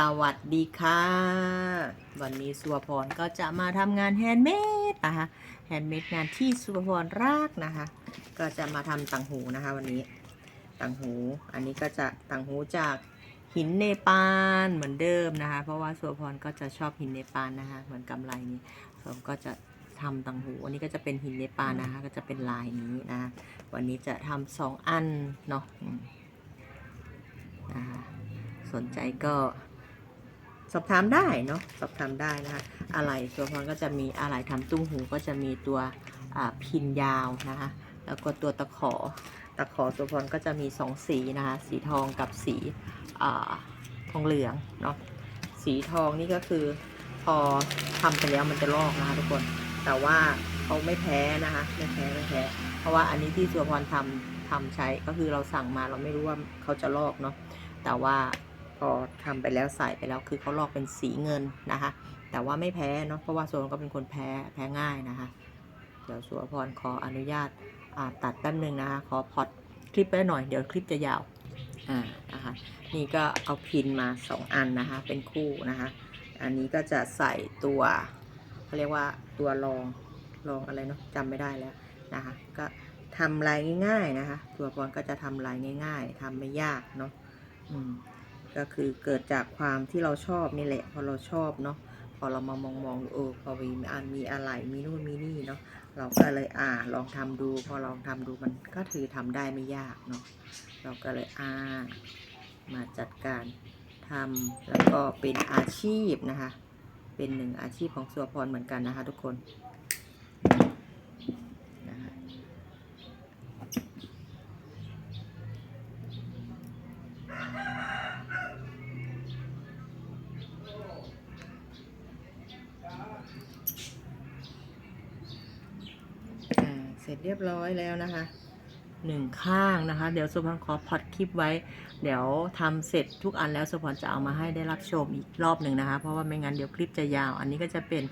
สวัสดีค่ะ วันนี้สุวพรก็จะมาทำงานแฮนด์เมดนะคะแฮนด์เมดงานที่สุวพรรักนะคะ ก็จะมาทำต่างหูนะคะ วันนี้ต่างหู อันนี้ก็จะต่างหูจากหินเนปาลเหมือนเดิมนะคะ เพราะว่าสุวพรก็จะชอบหินเนปาลนะคะ เหมือนกำไรนี้ส่วนก็จะทำต่างหู อันนี้ก็จะเป็นหินเนปาลนะคะ ก็จะเป็นลายนี้นะคะวันนี้จะทำสองอันเนาะนะคะสนใจก็ สอบถามได้เนาะสอบถามได้นะคะอะไรตัวพรก็จะมีอะไรทำตุ้งหูก็จะมีตัวพินยาวนะคะแล้วก็ตัวตะขอตะขอตัวพรก็จะมีสองสีนะคะสีทองกับสีทองเหลืองเนาะสีทองนี่ก็คือพอทำไปแล้วมันจะลอกนะคะทุกคนแต่ว่าเขาไม่แพ้นะคะไม่แพ้ไม่แพ้เพราะว่าอันนี้ที่ตัวพรทำทำใช้ก็คือเราสั่งมาเราไม่รู้ว่าเขาจะลอกเนาะแต่ว่า พอทำไปแล้วใส่ไปแล้วคือเขาลอกเป็นสีเงินนะคะ แต่ว่าไม่แพ้เนาะเพราะว่าโซนก็เป็นคนแพ้แพ้ง่ายนะคะ เดี๋ยวสุวพรขออนุญาตอ่าตัดแป๊บนึงนะคะขอพอดคลิปไปหน่อยเดี๋ยวคลิปจะยาวอ่านะคะนี่ก็เอาพินมา 2 อันนะคะเป็นคู่นะคะ อันนี้ก็จะใส่ตัวเขาเรียกว่าตัวรองรองอะไรเนาะจำไม่ได้แล้วนะคะ ก็ทำลายง่าย ๆนะคะ ตัวพรก็จะทำลายง่าย ๆทำไม่ยากเนาะอืม ก็คือเกิดจากความที่เราชอบนี่แหละ พอเราชอบเนาะพอเรามามองมองๆดูเออพอมีอ่ามีอะไรมีนู่นมีนี่เนาะเราก็เลยอ่าลองทำดู พอลองทำดูมันก็ถือทำได้ไม่ยากเนาะเราก็เลยอ่ามาจัดการทำแล้วก็เป็นอาชีพนะคะ เป็นหนึ่งอาชีพของสัวพรเหมือนกันนะคะทุกคนนะคะอ่า เสร็จเรียบร้อยแล้วนะคะหนึ่งข้างนะคะ เดี๋ยวสุพรขอพอดคลิปไว้ เดี๋ยวทำเสร็จทุกอันแล้วสุพรจะเอามาให้ได้รับชมอีกรอบหนึ่งนะคะ เพราะว่าไม่งั้นเดี๋ยวคลิปจะยาว อันนี้ก็จะเป็น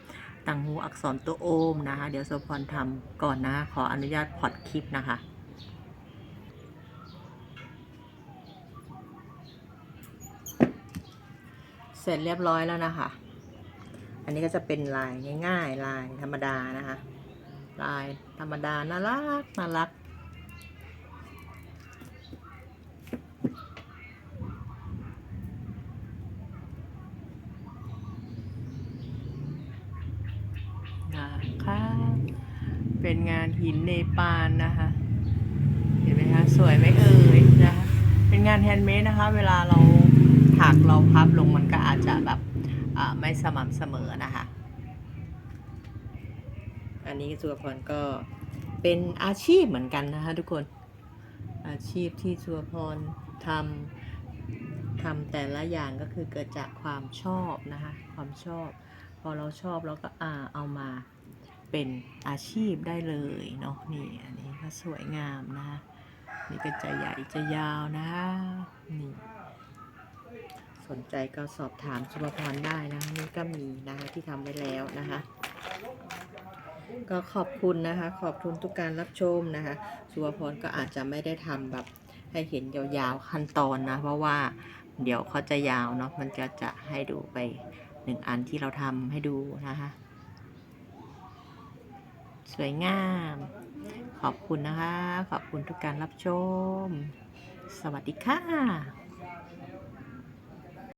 ต่างหูอักษรตัวโอมนะคะ เดี๋ยวสุพรทำก่อนนะขออนุญาตพอดคลิปนะคะเสร็จเรียบร้อยแล้วนะคะ อันนี้ก็จะเป็นลายง่ายๆ ลายธรรมดานะคะ ลายธรรมดา น่ารัก น่ารัก นะคะเป็นงานหินเนปาลนะคะ เห็นไหมคะ สวยไหมเอ่ยนะคะ เป็นงานแฮนด์เมดนะคะ เวลาเราถักเราพับลงมันก็อาจจะแบบไม่สม่ำเสมอนะคะ อันนี้สุวพรก็เป็นอาชีพเหมือนกันนะคะทุกคน อาชีพที่สุวพรทำทำแต่ละอย่างก็คือเกิดจากความชอบนะคะ ความชอบ พอเราชอบเราก็อ่าเอามาเป็นอาชีพได้เลยเนาะนี่อันนี้ก็สวยงามนะคะนี่ก็จะใหญ่จะยาวนะนี่สนใจก็สอบถามสุภพรได้นะคะนี่ก็มีนะคะที่ทำไว้แล้วนะคะ ก็ขอบคุณนะคะ ขอบคุณทุกการรับชมนะคะสุภพรก็อาจจะไม่ได้ทำแบบให้เห็นยาวๆขั้นตอนนะ เพราะว่าเดี๋ยวเขาจะยาวเนาะมันจะจะให้ดูไปหนึ่งอันที่เราทำให้ดูนะคะ สวยงาม ขอบคุณนะคะ ขอบคุณทุกการรับชม สวัสดีค่ะ